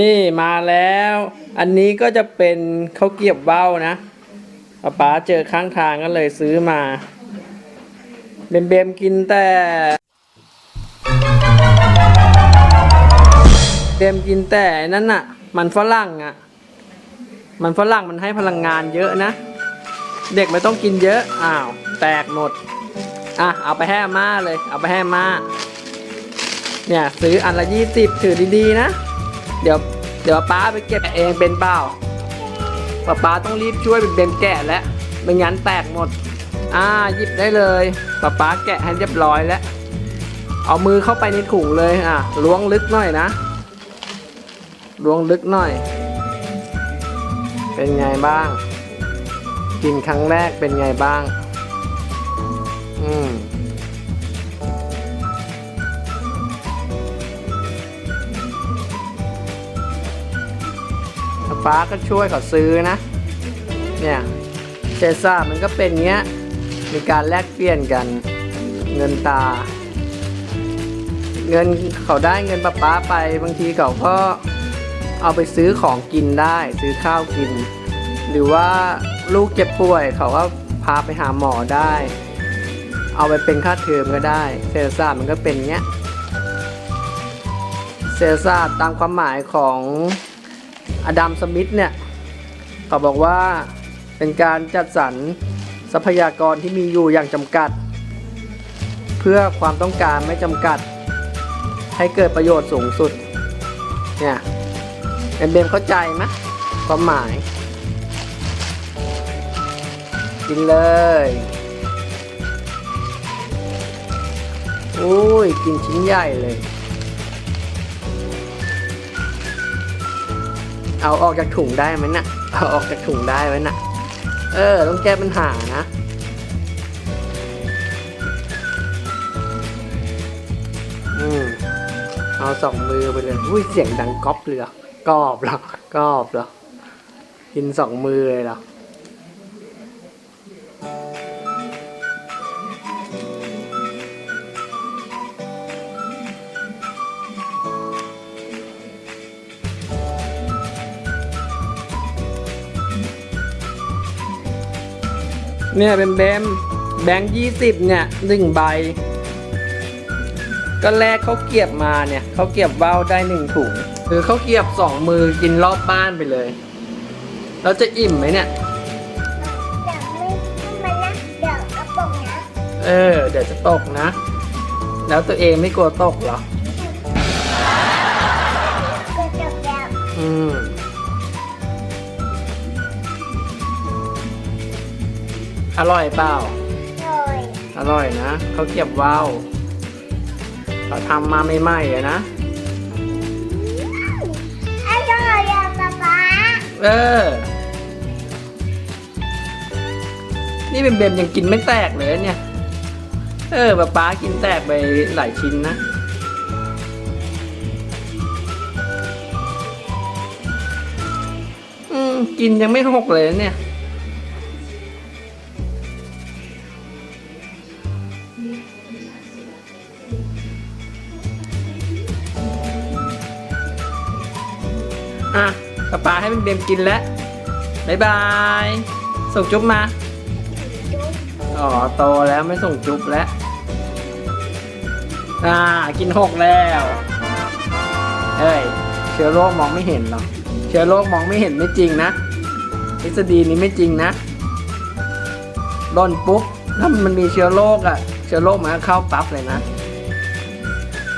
นี่มาแล้ว อันนี้ก็จะเป็นเขาเกียบว่านะป๊าป๊าเจอข้างทางก็เลยซื้อมา เบมเบมกินแต่เบมกินแต่นั่นน่ะ มันฝรั่งอะ มันฝรั่งมันให้พลังงานเยอะนะ เด็กไม่ต้องกินเยอะ อ้าว แตกหมด อะ เอาไปให้ม่าเลย เอาไปให้ม่า เนี่ย ซื้ออันละยี่สิบถือดีๆนะ เดี๋ยวเดี๋ยวป้าไปเก็บเองเป็นเปล่าป้าป้าต้องรีบช่วยเป็นเบนแกะแล้วไม่งั้นแตกหมด อ่าหยิบได้เลยป้าป้าแกะให้เรียบร้อยแล้ว เอามือเข้าไปในถุงเลยอะล้วงลึกหน่อยนะล้วงลึกหน่อย เป็นไงบ้าง กินครั้งแรกเป็นไงบ้าง อืม ป้าก็ช่วยเขาซื้อนะ เนี่ยเซซ่ามันก็เป็นเงี้ย มีการแลกเปลี่ยนกัน เงินตา เงินเขาได้เงินป้าป้าไป บางทีเขาก็เอาไปซื้อของกินได้ ซื้อข้าวกิน หรือว่าลูกเจ็บป่วยเขาก็พาไปหาหมอได้ เอาไปเป็นค่าเทอมก็ได้ เซซ่ามันก็เป็นเงี้ย เซซ่าตามความหมายของ อดัมสมิธเนี่ยเขาบอกว่าเป็นการจัดสรรทรัพยากรที่มีอยู่อย่างจำกัด เพื่อความต้องการไม่จำกัด ให้เกิดประโยชน์สูงสุดเนี่ยเบมเบมเข้าใจไหมความหมาย กินเลยอุ้ยกินชิ้นใหญ่เลย เอาออกจากถุงได้ไหมนะ่ะเอาออกจากถุงได้ไหมนะ่ะ เออ ต้องแก้ปัญหานะอืมเอาสองมือไปเลยอุ้ยเสียงดังก๊อบเลยหรอก๊อบเหรอก๊อบเหรอกินสองมือเลยเหรอ เนี่ยเป็นแบมแบงค์ยี่สิบเนี่ยหนึ่งใบ ก็แลกเขาวเกรียบมาเนี่ยเขาวเกรียบว่าวได้หนึ่งถุงคือเขาวเกรียบสองมือกินรอบบ้านไปเลยเราจะอิ่มไหมเนี่ยเดี๋ยวไม่มันนะเดี๋ยวกระปุกนะเออ เดี๋ยวจะตกนะ แล้วตัวเองไม่กลัวตกเหรอก็จบแล้วอืม อร่อยเปล่า โดยอร่อยนะเขาวเกรียบว่าวเขาทำมาใหม่ๆอะนะ อร่อยอะป๊าป๊าเออ นี่เป็นเบมยังกินไม่แตกเลยเนี่ย เออป๊าป๊ากินแตกไปหลายชิ้นนะ อืม กินยังไม่หกเลยเนี่ย อะป๊าป๊าให้เป็นเบมกินแล้วบายบาย ส่งจุ๊บมา อ๋อ โตแล้วไม่ส่งจุ๊บแล้ว อ่า กินหกแล้ว เอ้ย เชื้อโรคมองไม่เห็นหรอก เชื้อโรคมองไม่เห็นไม่จริงนะ ทฤษฎีนี้ไม่จริงนะร่นปุ๊บ ถ้ามันมีเชื้อโรคอะเชื้อโรคมันก็เข้าปั๊บเลยนะ